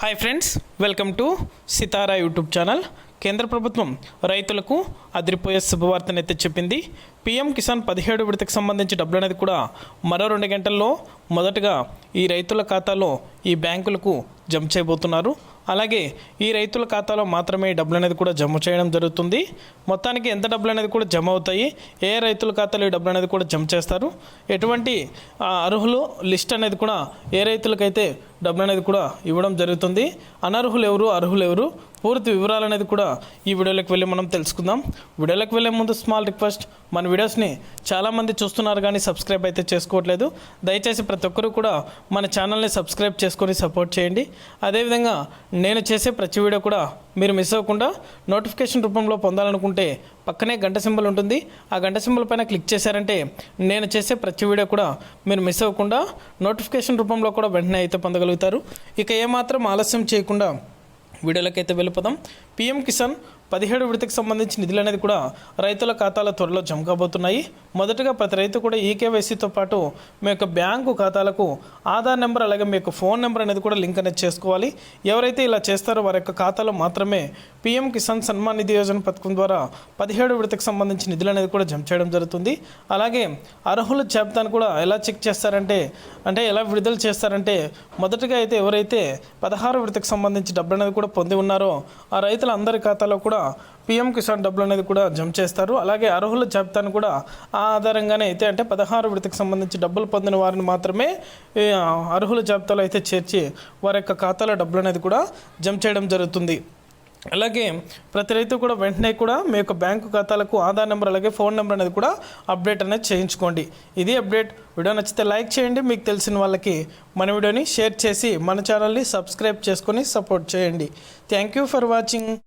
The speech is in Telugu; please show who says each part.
Speaker 1: Hi friends welcome to Sitara YouTube channel కేంద్ర ప్రభుత్వం రైతులకు అదిరిపోయే శుభవార్తనైతే చెప్పింది. పీఎం కిసాన్ పదిహేడు విడతకు సంబంధించి డబ్బులు అనేది కూడా మరో రెండు గంటల్లో మొదటగా ఈ రైతుల ఖాతాలో ఈ బ్యాంకులకు జమ చేయబోతున్నారు. అలాగే ఈ రైతుల ఖాతాలో మాత్రమే డబ్బులు అనేది కూడా జమ చేయడం జరుగుతుంది. మొత్తానికి ఎంత డబ్బులు అనేది కూడా జమ అవుతాయి? ఏ రైతుల ఖాతాలో ఈ డబ్బులు అనేది కూడా జమ చేస్తారు? ఎటువంటి అర్హులు లిస్ట్ అనేది కూడా ఏ రైతులకైతే డబ్బులు అనేది కూడా ఇవ్వడం జరుగుతుంది. అనర్హులు ఎవరు అర్హులు ఎవరు పూర్తి వివరాలు అనేది కూడా ఈ వీడియోలోకి వెళ్ళి మనం తెలుసుకుందాం. వీడియోలోకి వెళ్ళే ముందు స్మాల్ రిక్వెస్ట్ మన వీడియోస్ని చాలామంది చూస్తున్నారు కానీ సబ్స్క్రైబ్ అయితే చేసుకోవట్లేదు. దయచేసి ప్రతి ఒక్కరూ కూడా మన ఛానల్ని సబ్స్క్రైబ్ చేసుకొని సపోర్ట్ చేయండి. అదేవిధంగా నేను చేసే ప్రతి వీడియో కూడా మీరు మిస్ అవ్వకుండా నోటిఫికేషన్ రూపంలో పొందాలనుకుంటే పక్కనే గంట సింబల్ ఉంటుంది. ఆ గంట సింబల్ పైన క్లిక్ చేశారంటే నేను చేసే ప్రతి వీడియో కూడా మీరు మిస్ అవ్వకుండా నోటిఫికేషన్ రూపంలో కూడా వెంటనే అయితే పొందగలుగుతారు. ఇక ఏమాత్రం ఆలస్యం చేయకుండా వీడియోలకైతే వెళ్ళిపోదాం. పిఎం కిసాన్ పదిహేడు విడతకు సంబంధించి నిధులు అనేది కూడా రైతుల ఖాతాల త్వరలో జమ కాబోతున్నాయి. మొదటగా ప్రతి రైతు కూడా ఈకేవైసీతో పాటు మీ యొక్క బ్యాంకు ఖాతాలకు ఆధార్ నెంబర్ అలాగే మీ యొక్క ఫోన్ నెంబర్ అనేది కూడా లింక్ అనేది చేసుకోవాలి. ఎవరైతే ఇలా చేస్తారో వారి యొక్క ఖాతాలో మాత్రమే పిఎం కిసాన్ సన్మాన్ నిధి యోజన పథకం ద్వారా పదిహేడు విడతకు సంబంధించి నిధులు అనేది కూడా జమ చేయడం జరుగుతుంది. అలాగే అర్హుల జాబితాను కూడా ఎలా చెక్ చేస్తారంటే అంటే ఎలా విడుదల చేస్తారంటే మొదటగా అయితే ఎవరైతే పదహారు విడతకు సంబంధించి డబ్బులు అనేది కూడా పొంది ఉన్నారో ఆ రైతుల అందరి ఖాతాలో కూడా పిఎం కిసాన్ డబ్బులు అనేది కూడా జమ చేస్తారు. అలాగే అర్హుల జాబితాను కూడా ఆ ఆధారంగానే అయితే అంటే పదహారు విడతకు సంబంధించి డబ్బులు పొందిన వారిని మాత్రమే అర్హుల జాబితాలో అయితే చేర్చి వారి యొక్క ఖాతాలో డబ్బులు అనేది కూడా జమ చేయడం జరుగుతుంది. అలాగే ప్రతి రైతు కూడా వెంటనే కూడా మీ యొక్క బ్యాంకు ఖాతాలకు ఆధార్ నెంబర్ అలాగే ఫోన్ నెంబర్ అనేది కూడా అప్డేట్ అనేది చేయించుకోండి. ఇది అప్డేట్. వీడియో నచ్చితే లైక్ చేయండి. మీకు తెలిసిన వాళ్ళకి మన వీడియోని షేర్ చేసి మన ఛానల్ని సబ్స్క్రైబ్ చేసుకొని సపోర్ట్ చేయండి. Thank you for watching.